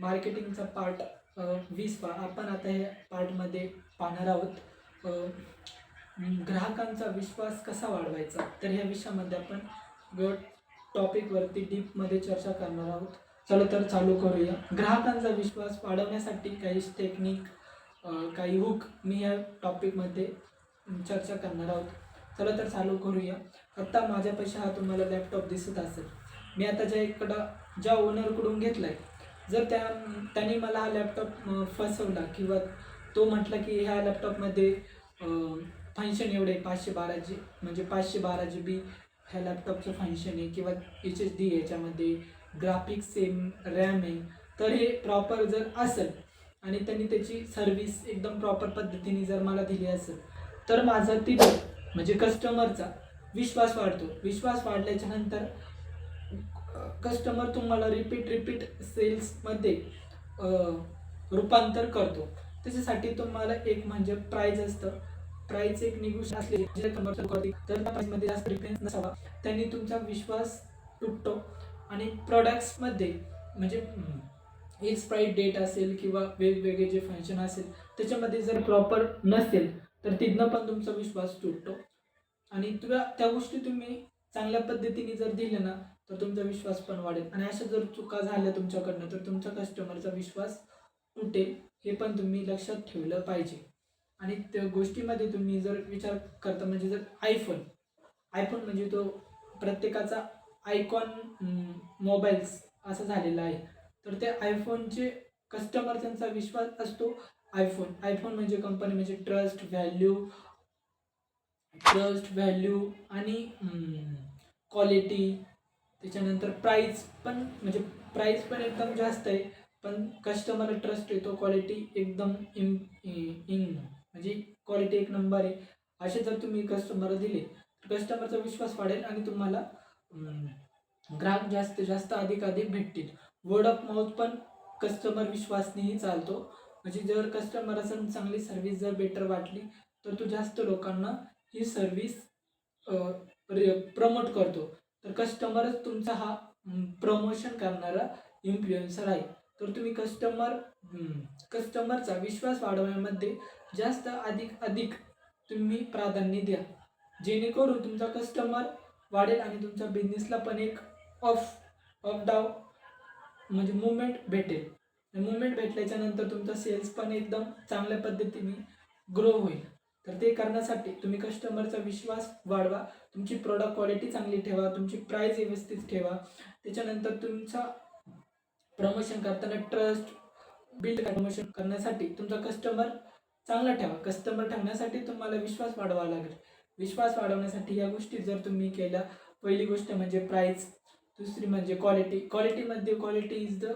मार्केटिंगचा पार्ट वीस पा आपण आता हे पार्टमध्ये पाहणार आहोत. ग्राहकांचा विश्वास कसा वाढवायचा? तर ह्या विषयामध्ये आपण ग टॉपिकवरती डीपमध्ये चर्चा करणार आहोत. चला तर चालू करूया. ग्राहकांचा विश्वास वाढवण्यासाठी काही टेक्निक काही हुक मी या टॉपिकमध्ये चर्चा करणार आहोत. चला तर चालू करूया. आत्ता माझ्यापाशी हा तुम्हाला लॅपटॉप दिसत असेल. मी आता ज्या इकडं ज्या ओनरकडून घेतला आहे जर त्या त्याने मला हा लॅपटॉप फसवला किंवा तो म्हटला की ह्या लॅपटॉपमध्ये फंक्शन एवढे पाचशे बारा जी म्हणजे पाचशे बारा जी बी ह्या लॅपटॉपचं फंक्शन आहे किंवा एच एच डी याच्यामध्ये ग्राफिक्स सेम रॅम आहे तर हे प्रॉपर जर असेल आणि त्यांनी त्याची सर्व्हिस एकदम प्रॉपर पद्धतीने जर मला दिली असेल तर माझा तिथे म्हणजे कस्टमरचा विश्वास वाढतो. विश्वास वाढल्याच्या नंतर कस्टमर तुम्हाला रिपीट रिपीट सेल्समध्ये रूपांतर करतो. त्याच्यासाठी तुम्हाला एक म्हणजे प्राईज असतं. प्राईज एक निगुश असले जे कमर्शियल करते तर त्या प्राईजमध्ये जास्त डिफरन्स नसावा. त्यांनी तुमचा विश्वास तुटतो. आणि प्रोडक्ट्समध्ये म्हणजे एक्सपायरी डेट असेल किंवा वेगवेगळे जे फंक्शन असेल त्याच्यामध्ये जर प्रॉपर नसेल तर तिथनं पण तुमचा विश्वास तुटतो. आणि तुला त्या गोष्टी तुम्ही चांगल्या पद्धतीने जर दिलं ना तर तुमचा विश्वास पण वाढेल. आणि अशा जर चुका झाल्या तुमच्याकडनं तर तुमच्या कस्टमरचा विश्वास तुटेल हे पण तुम्ही लक्षात ठेवलं पाहिजे. आणि त्या गोष्टीमध्ये तुम्ही जर विचार करता म्हणजे जर आयफोन आयफोन म्हणजे तो प्रत्येकाचा आयकॉन मोबाईल्स असं झालेला आहे. तर त्या आयफोनचे कस्टमर त्यांचा विश्वास असतो. आयफोन आयफोन म्हणजे कंपनी म्हणजे ट्रस्ट व्हॅल्यू ट्रस्ट व्हॅल्यू आणि क्वालिटी त्याच्यानंतर प्राईस पण म्हणजे प्राईस पण एकदम जास्त आहे पण कस्टमर ट्रस्ट येतो क्वालिटी एकदम इम इन म्हणजे क्वालिटी एक नंबर आहे. असे जर तुम्ही कस्टमर दिले तर कस्टमरचा विश्वास वाढेल आणि तुम्हाला ग्राहक जास्त जास्त अधिक अधिक भेटतील. वर्ड ऑफ माउथ पण कस्टमर विश्वासनेही चालतो. म्हणजे जर कस्टमर असं चांगली सर्व्हिस जर बेटर वाटली तर तो जास्त लोकांना ही सर्विस प्रमोट करतो. तर कस्टमरच तुमचा हा प्रमोशन करणारा इन्फ्लुएन्सर आहे. तर तुम्ही कस्टमर कस्टमरचा विश्वास वाढवण्यामध्ये जास्त अधिक अधिक तुम्ही प्राधान्य द्या. जेणेकरून तुमचा कस्टमर वाढेल आणि तुमच्या बिझनेसला पण एक ऑफ अप डाव म्हणजे मुवमेंट भेटेल. मुवमेंट भेटल्याच्या नंतर तुमचा सेल्स पण एकदम चांगल्या पद्धतीने ग्रो होईल. तर ते करण्यासाठी तुम्ही कस्टमरचा विश्वास वाढवा तुमची प्रोडक्ट क्वालिटी चांगली ठेवा तुमची प्राईस व्यवस्थित ठेवा. त्याच्यानंतर तुमचा प्रमोशन करताना ट्रस्ट बिल्ड प्रमोशन करण्यासाठी तुमचा कस्टमर चांगला ठेवा. कस्टमर ठेवण्यासाठी तुम्हाला विश्वास वाढवावा लागेल. विश्वास वाढवण्यासाठी या गोष्टी जर तुम्ही केल्या पहिली गोष्ट म्हणजे प्राईस दुसरी म्हणजे क्वालिटी क्वालिटीमध्ये क्वालिटी इज द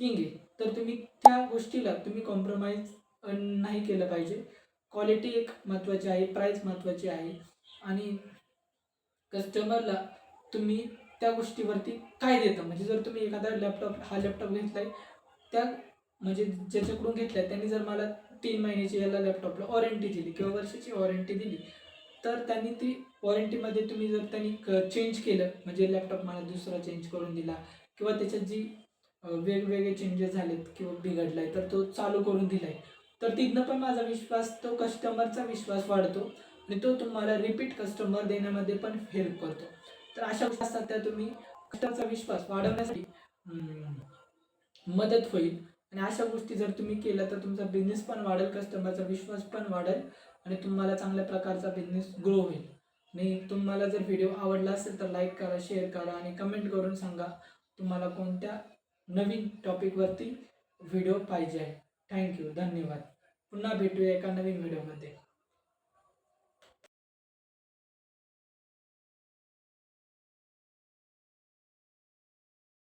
किंग आहे. तर तुम्ही त्या गोष्टीला तुम्ही कॉम्प्रोमाइज नाही केलं पाहिजे. क्वालिटी एक महत्त्वाची आहे प्राईस महत्त्वाची आहे. आणि कस्टमरला तुम्ही त्या गोष्टीवरती काय देता? म्हणजे जर तुम्ही एखादा लॅपटॉप हा लॅपटॉप घेतलाय त्या म्हणजे ज्याच्याकडून घेतलाय त्यांनी जर मला तीन महिन्याची याला लॅपटॉपला वॉरंटी दिली किंवा वर्षाची वॉरंटी दिली तर त्यांनी ती वॉरंटीमध्ये तुम्ही जर त्यांनी चेंज केलं म्हणजे लॅपटॉप मला दुसरा चेंज करून दिला किंवा त्याच्यात जी वेगवेगळे चेंजेस झालेत किंवा बिघडलाय तर तो चालू करून दिलाय तर तिथनं पण माझा विश्वास तो कस्टमरचा विश्वास वाढतो आणि तो तुम्हाला रिपीट कस्टमर देण्यामध्ये पण हेल्प करतो. तर अशा असतात त्या तुम्ही कस्टमरचा विश्वास वाढवण्यासाठी मदत होईल. आणि अशा गोष्टी जर तुम्ही केल्या तर तुमचा बिझनेस पण वाढेल कस्टमरचा विश्वास पण वाढेल आणि तुम्हाला चांगल्या प्रकारचा बिझनेस ग्रो होईल. आणि तुम्हाला जर व्हिडिओ आवडला असेल तर लाईक करा शेअर करा आणि कमेंट करून सांगा तुम्हाला कोणत्या नवीन टॉपिकवरती व्हिडिओ पाहिजे आहे. थँक्यू धन्यवाद. पुन्हा भेटूया एका नवीन व्हिडिओमध्ये.